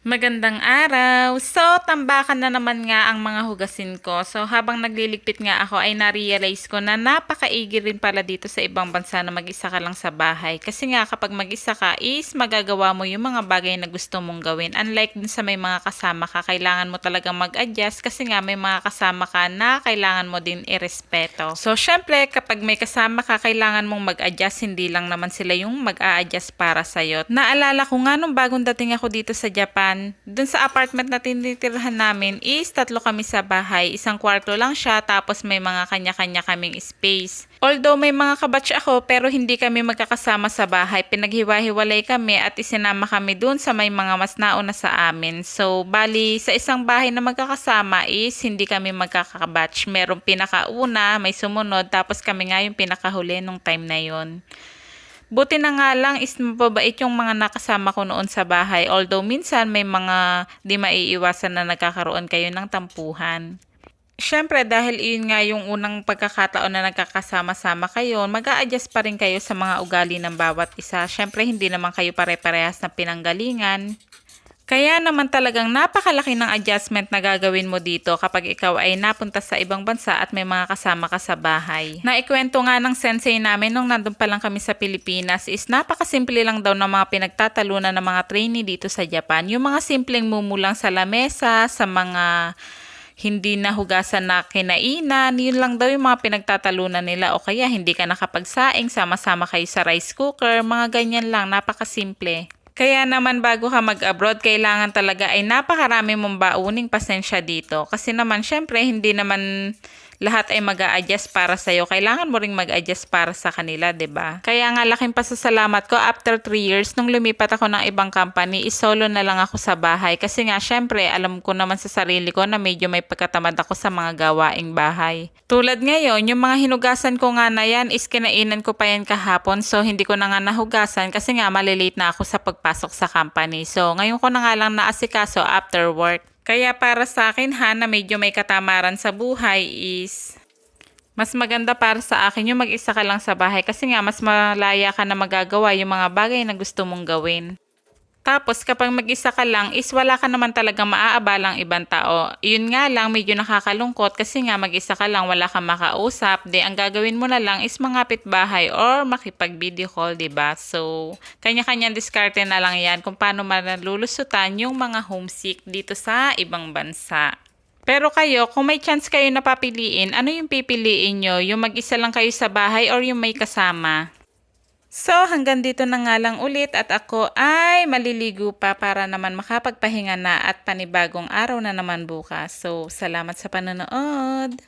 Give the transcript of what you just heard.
Magandang araw! So, tambakan na naman nga ang mga hugasin ko. So, habang nagliligpit nga ako ay na-realize ko na napakaigi rin pala dito sa ibang bansa na mag-isa ka lang sa bahay. Kasi nga kapag mag-isa ka is magagawa mo yung mga bagay na gusto mong gawin. Unlike dun sa may mga kasama ka, kailangan mo talagang mag-adjust kasi nga may mga kasama ka na kailangan mo din irespeto. So, syempre kapag may kasama ka, kailangan mong mag-adjust. Hindi lang naman sila yung mag-a-adjust para sa'yo. Naalala ko nga nung bagong dating ako dito sa Japan, dun sa apartment na tinitirhan namin is tatlo kami sa bahay. Isang kwarto lang siya tapos may mga kanya-kanya kaming space. Although may mga kabatch ako pero hindi kami magkakasama sa bahay. Pinaghiwa-hiwalay kami at isinama kami dun sa may mga mas nauna sa amin. So bali sa isang bahay na magkakasama is hindi kami magkakabatch. Merong pinakauna, may sumunod tapos kami nga yung pinakahuli nung time na yon. Buti na nga lang is mababait yung mga nakasama ko noon sa bahay. Although minsan may mga di maiiwasan na nagkakaroon kayo ng tampuhan. Siyempre, dahil iyon nga yung unang pagkakataon na nagkakasama-sama kayo, mag adjust pa rin kayo sa mga ugali ng bawat isa. Siyempre, hindi naman kayo pare-parehas na pinanggalingan. Kaya naman talagang napakalaki ng adjustment na gagawin mo dito kapag ikaw ay napunta sa ibang bansa at may mga kasama ka sa bahay. Naikwento nga ng sensei namin nung nandun pa lang kami sa Pilipinas is napakasimple lang daw ng mga pinagtatalunan ng mga trainee dito sa Japan. Yung mga simpleng mumulang sa lamesa, sa mga hindi nahugasan na kinainan, yun lang daw yung mga pinagtatalunan nila o kaya hindi ka nakapagsaing, sama-sama kayo sa rice cooker, mga ganyan lang, napakasimple. Kaya naman bago ka mag-abroad, kailangan talaga ay napakarami mong bauning pasensya dito. Kasi naman, syempre, hindi naman lahat ay mag adjust para sa'yo. Kailangan mo ring mag-adjust para sa kanila, 'di ba? Kaya nga laking pasasalamat ko after 3 years nung lumipat ako ng ibang company, is solo na lang ako sa bahay. Kasi nga, syempre, alam ko naman sa sarili ko na medyo may pagkatamad ako sa mga gawaing bahay. Tulad ngayon, yung mga hinugasan ko nga na yan is kinainan ko pa yan kahapon. So, hindi ko na nga nahugasan kasi nga malilate na ako sa pagpasok sa company. So, ngayon ko na nga lang naasikaso after work. Kaya para sa akin ha, na medyo may katamaran sa buhay is mas maganda para sa akin yung mag-isa ka lang sa bahay kasi nga mas malaya ka na magagawa yung mga bagay na gusto mong gawin. Tapos kapag mag-isa ka lang is wala ka naman talaga maaabalang ibang tao. Yun nga lang medyo nakakalungkot kasi nga mag-isa ka lang wala kang makausap. Di ang gagawin mo na lang is mangapit bahay or makipag video call, 'di ba? So, kanya-kanyang diskarte na lang 'yan kung paano malulusutan yung mga homesick dito sa ibang bansa. Pero kayo, kung may chance kayo na papiliin, ano yung pipiliin nyo? Yung mag-isa lang kayo sa bahay or yung may kasama? So hanggang dito na nga lang ulit at ako ay maliligo pa para naman makapagpahinga na at panibagong araw na naman bukas. So salamat sa panonood!